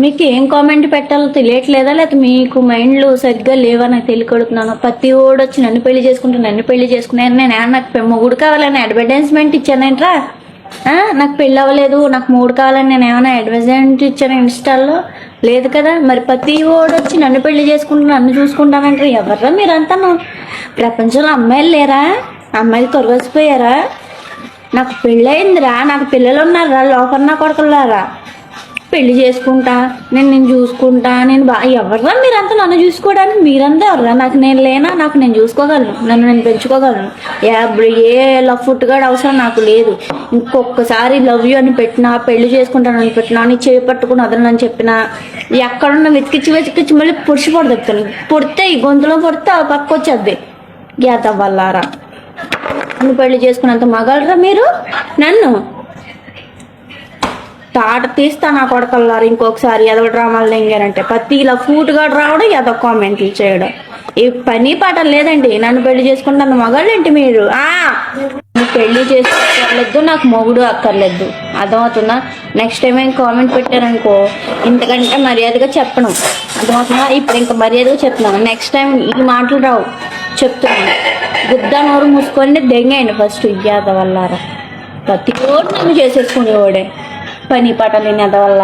మీకు ఏం కామెంట్ పెట్టాలో తెలియట్లేదా? లేకపోతే మీకు మైండ్లు సరిగ్గా లేవా? నాకు తెలియకొడుతున్నాను ప్రతి ఓడు వచ్చి నన్ను పెళ్ళి చేసుకుంటే నన్ను పెళ్ళి చేసుకున్నాను నేను ఏమన్నా నాకు మూడు మొగుడు కావాలని అడ్వర్టైజ్మెంట్ ఇచ్చానేంట్రా నాకు పెళ్ళి అవ్వలేదు. నాకు మూడు కావాలని నేను ఏమైనా అడ్వర్టైజ్మెంట్ ఇచ్చాను ఇన్స్టాల్లో లేదు కదా. మరి ప్రతి ఓడు వచ్చి నన్ను పెళ్ళి చేసుకుంటూ నన్ను చూసుకుంటానంటారు. ఎవర్రా మీరంతాను? ప్రపంచంలో అమ్మాయిలు లేరా? అమ్మాయిలు తొలగసిపోయారా నాకు పెళ్ళయిందిరా. నాకు పిల్లలు ఉన్నారా లోపల నా కొడుకులారా పెళ్ళి చేసుకుంటా నేను నేను చూసుకుంటా నేను బా ఎవర్రా మీరంతా నన్ను చూసుకోవడానికి? మీరంతా ఎవర్రా? నాకు నేను లేనా? నాకు నేను చూసుకోగలను నన్ను నేను పెంచుకోగలను. ఏ- ఏ లవ్ ఫుట్గాడు అవసరం నాకు లేదు. ఇంకొకసారి లవ్ యూ అని పెట్టినా పెళ్ళి అని పెట్టినా నీ చేయి పట్టుకుని వదలనని చెప్పినా ఎక్కడున్నా వెతికిచ్చి వెతికిచ్చి మళ్ళీ పుడిచి పడదెప్తాను పుడితే ఈ గొంతులో పుడితే ఆ పక్క వచ్చేద్ది. గీత వల్లారా నువ్వు పెళ్ళి చేసుకున్నంత మగలరా మీరు? నన్ను? తాట తీస్తా నా కొడకల్లారు ఇంకొకసారి ఎదవ డ్రామాలు తెంగారంటే ప్రతి ఇలా ఫూట్గా రావడం ఏదో కామెంట్లు చేయడం. ఈ పని పాట లేదండి. నన్ను పెళ్ళి చేసుకుంటాను మగాళ్ళేంటి మీరు? ఆ! పెళ్ళి చేసుకోలేదు నాకు మొగుడు అక్కర్లేదు. అర్థమవుతుందా? నెక్స్ట్ టైం ఏం కామెంట్ పెట్టారనుకో ఇంతకంటే మర్యాదగా చెప్పను. అర్థమవుతుందా? ఇప్పుడు ఇంకా మర్యాదగా చెప్తున్నాను. నెక్స్ట్ టైం ఈ మాటలు రావు. చెప్తున్నాను. గుద్ద నోరు మూసుకొని దెంగేయండి ఫస్ట్ ఇయ్యాద వల్లారా ప్రతి ఓడు నన్ను చేసేసుకునేవాడే. పని పాట లేని వల్ల